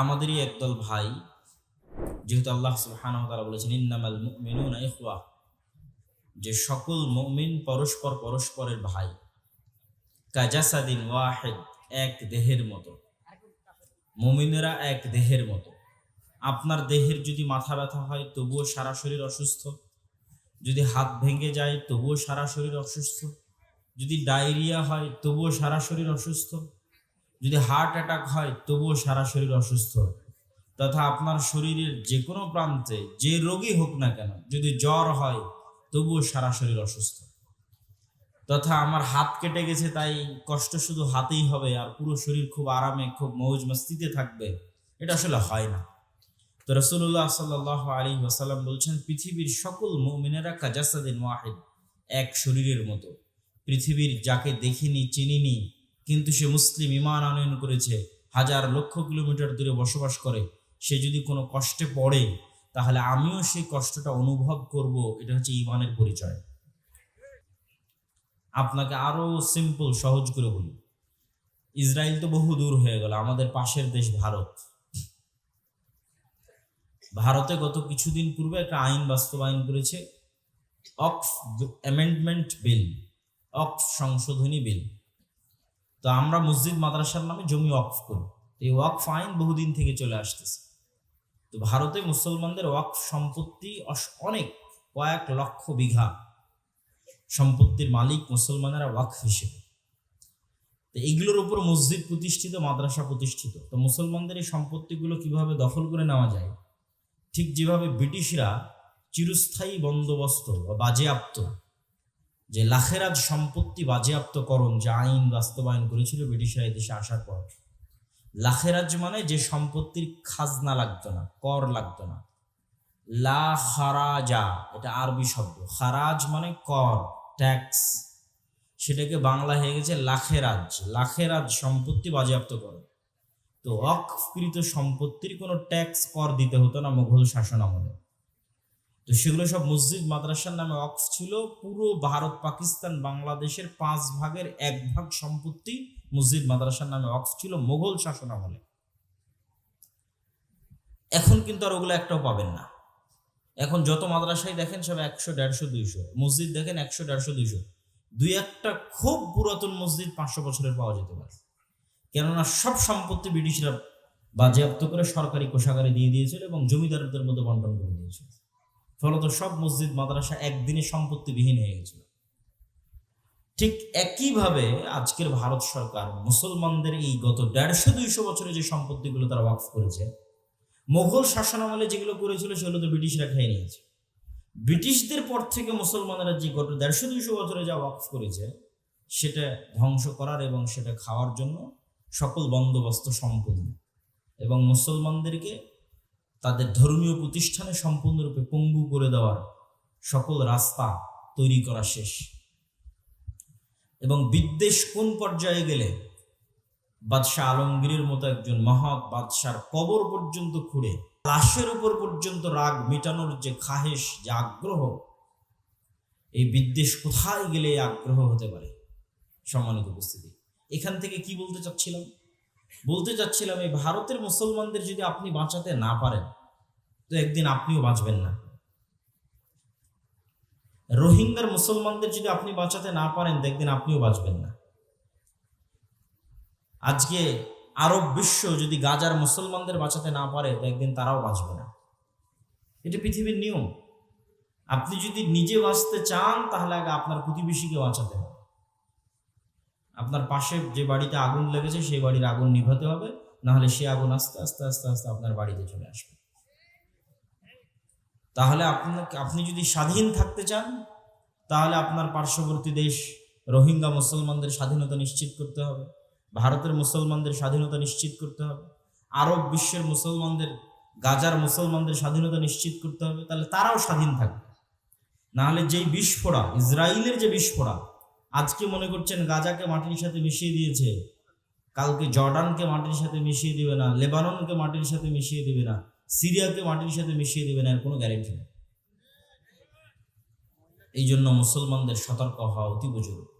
আমাদেরই একদল ভাই, যেহেতু আল্লাহ তাআলা বলেছেন, ইন্নামাল মুমিনুনা ইখওয়া যে সকল মুমিন পরস্পর পরস্পরের ভাই। কাজাসাদিন ওয়াহিদ, এক দেহের মতো। মুমিনেরা এক দেহের মতো। আপনার দেহের যদি মাথা ব্যথা হয়, তবুও সারা শরীর অসুস্থ। যদি হাত ভেঙে যায়, তবুও সারা শরীর অসুস্থ। যদি ডায়রিয়া হয়, তবুও সারা শরীর অসুস্থ। যদি হার্ট অ্যাটাক হয়, তবুও সারা শরীর অসুস্থ। তথা আপনার শরীরের যে কোনো প্রান্তে যে রোগী হোক না কেন, যদি জ্বর হয়, তবুও সারা শরীর অসুস্থ। তথা আমার হাত কেটে গেছে, তাই কষ্ট শুধু হাতেই হবে, আর পুরো শরীর খুব আরামে, খুব মৌজ মস্তিতে থাকবে। এটা আসলে হয় না। তো রসুল্লাহ সাল্লাহ আলী ওয়াসাল্লাম বলছেন, পৃথিবীর সকল মৌমিনেরা কাজাসাদিন ওয়াহিদ, এক শরীরের মতো। পৃথিবীর যাকে দেখিনি, চিনিনি কিন্তু সে মুসলিম ইমান আনয়ন করেছে, হাজার লক্ষ কিলোমিটার দূরে বসবাস করে, সে যদি কোনো কষ্টে পড়ে, তাহলে আমিও সেই কষ্টটা অনুভব করব, এটা হচ্ছে ইমানের পরিচয়। আপনাকে আরও সিম্পল সহজ করে বলি। ইসরায়েল তো বহু দূর হয়ে গেল, আমাদের পাশের দেশ ভারত। ভারতে গত কিছুদিন পূর্বে একটা আইন বাস্তবায়ন করেছে, অক্স অ্যামেন্ডমেন্ট বিল, অক্স সংশোধনী বিল। তো আমরা মসজিদ মাদ্রাসার নামে জমি ওয়াকফ করি। এই ওয়াকফ আইন বহুদিন থেকে চলে আসতেছে। তো ভারতে মুসলমানদের ওয়াকফ সম্পত্তি অনেক, কয়েক লক্ষ বিঘা সম্পত্তির মালিক মুসলমানেরা ওয়াকফ হিসেবে। তো এইগুলোর উপর মসজিদ প্রতিষ্ঠিত, মাদ্রাসা প্রতিষ্ঠিত। তো মুসলমানদের এই সম্পত্তিগুলো কীভাবে দখল করে নেওয়া যায়? ঠিক যেভাবে ব্রিটিশরা চিরস্থায়ী বন্দোবস্ত বা বাজেয়াপ্ত যে লাখেরাজ সম্পত্তি বাজেয়াপ্তকরণ যে আইন বাস্তবায়ন করেছিল ব্রিটিশরা এই দেশে আসার পর। লাখেরাজ মানে যে সম্পত্তির খাজনা লাগতো না, কর লাগতো না। লা খারাজা, এটা আরবি শব্দ। খারাজ মানে কর, ট্যাক্স। সেটাকে বাংলা হয়ে গেছে লাখেরাজ। লাখেরাজ সম্পত্তি বাজেয়াপ্ত করো তো অকৃত সম্পত্তির কোনো ট্যাক্স, কর দিতে হতো না মুঘল শাসন আমলে তো সেগুলো সব মসজিদ মাদ্রাসার নামে অক্স ছিল। পুরো ভারত, পাকিস্তান, বাংলাদেশের পাঁচ ভাগের এক ভাগ সম্পত্তি মসজিদ মাদ্রাসার নামে অক্স ছিল মোগল শাসন আমলে এখন কিন্তু আর ওগুলো একটাও পাবেন না। এখন যত মাদ্রাসায় দেখেন সব একশো, দেড়শো, দুইশো। মসজিদ দেখেন একশো, দেড়শো, দুইশো। দুই একটা খুব পুরাতন মসজিদ পাঁচশো বছরের পাওয়া যেতে পারে। কেননা সব সম্পত্তি ব্রিটিশরা বাজেয়াপ্ত করে সরকারি কোষাগারে দিয়ে দিয়েছিল এবং জমিদারদের মধ্যে বন্টন করে দিয়েছিল। ফলত সব মসজিদ, মাদ্রাসা একদিনে সম্পত্তিবিহীন হয়ে গেছিল। ঠিক একইভাবে আজকের ভারত সরকার মুসলমানদের এই গত দেড়শো দুইশো বছরে যে সম্পত্তিগুলো তারা ওয়াকফ করেছে মোগল শাসন আমলে যেগুলো করেছিল সেগুলো তো ব্রিটিশরা খেয়ে নিয়েছে। ব্রিটিশদের পর থেকে মুসলমানেরা যে গত দেড়শো দুইশো বছরে যা ওয়াকফ করেছে, সেটা ধ্বংস করার এবং সেটা খাওয়ার জন্য সকল বন্দোবস্ত সম্পূর্ণ। এবং মুসলমানদেরকে তাদের ধর্মীয় প্রতিষ্ঠানে সম্পূর্ণরূপে পঙ্গু করে দেওয়ার সকল রাস্তা তৈরি করা শেষ। এবং বিদ্বেষ কোন পর্যায়ে গেলে বাদশাহ আলমগীরের মতো একজন মহৎ বাদশার কবর পর্যন্ত খুঁড়ে, লাশের উপর পর্যন্ত রাগ মেটানোর যে খাহেশ, যে আগ্রহ, এই বিদ্বেষ কোথায় গেলে আগ্রহ হতে পারে? সম্মানিত উপস্থিতি। এখান থেকে কি বলতে চাচ্ছিলাম? বলতে চাচ্ছিলাম, এই ভারতের মুসলমানদের যদি আপনি বাঁচাতে না পারেন, তো একদিন আপনিও বাঁচবেন না। রোহিঙ্গার মুসলমানদের যদি আপনি বাঁচাতে না পারেন, তো একদিন আপনিও বাঁচবেন না। আজকে আরব বিশ্ব যদি গাজার মুসলমানদের বাঁচাতে না পারে, তো একদিন তারাও বাঁচবে না। এটা পৃথিবীর নিয়ম। আপনি যদি নিজে বাঁচতে চান, তাহলে আগে আপনার প্রতিবেশীকে বাঁচাতে হবে। আপনার পাশে যে বাড়িতে আগুন লেগেছে সেই বাড়ির আগুন নিভাতে হবে। নাহলে সে আগুন আস্তে আস্তে আস্তে আস্তে আপনার বাড়িতে চলে আসবে। তাহলে আপনাকে, আপনি যদি স্বাধীন থাকতে চান, তাহলে আপনার পার্শ্ববর্তী দেশ রোহিঙ্গা মুসলমানদের স্বাধীনতা নিশ্চিত করতে হবে। ভারতের মুসলমানদের স্বাধীনতা নিশ্চিত করতে হবে। আরব বিশ্বের মুসলমানদের, গাজার মুসলমানদের স্বাধীনতা নিশ্চিত করতে হবে। তাহলে তারাও স্বাধীন থাকবে। নাহলে যেই বিস্ফোরা ইসরায়েলের যে বিস্ফোরা আজকে মনে করছেন গাজাকে মাটির সাথে মিশিয়ে দিয়েছে। কালকে জর্ডানকে মাটির সাথে মিশিয়ে দিবে না, লেবাননকে মাটির সাথে মিশিয়ে দিবে না, সিরিয়াকে মাটির সাথে মিশিয়ে দিবে না, এর কোনো গ্যারেন্টি নেই। এই জন্য মুসলমানদের সতর্ক হওয়া অতি জরুরি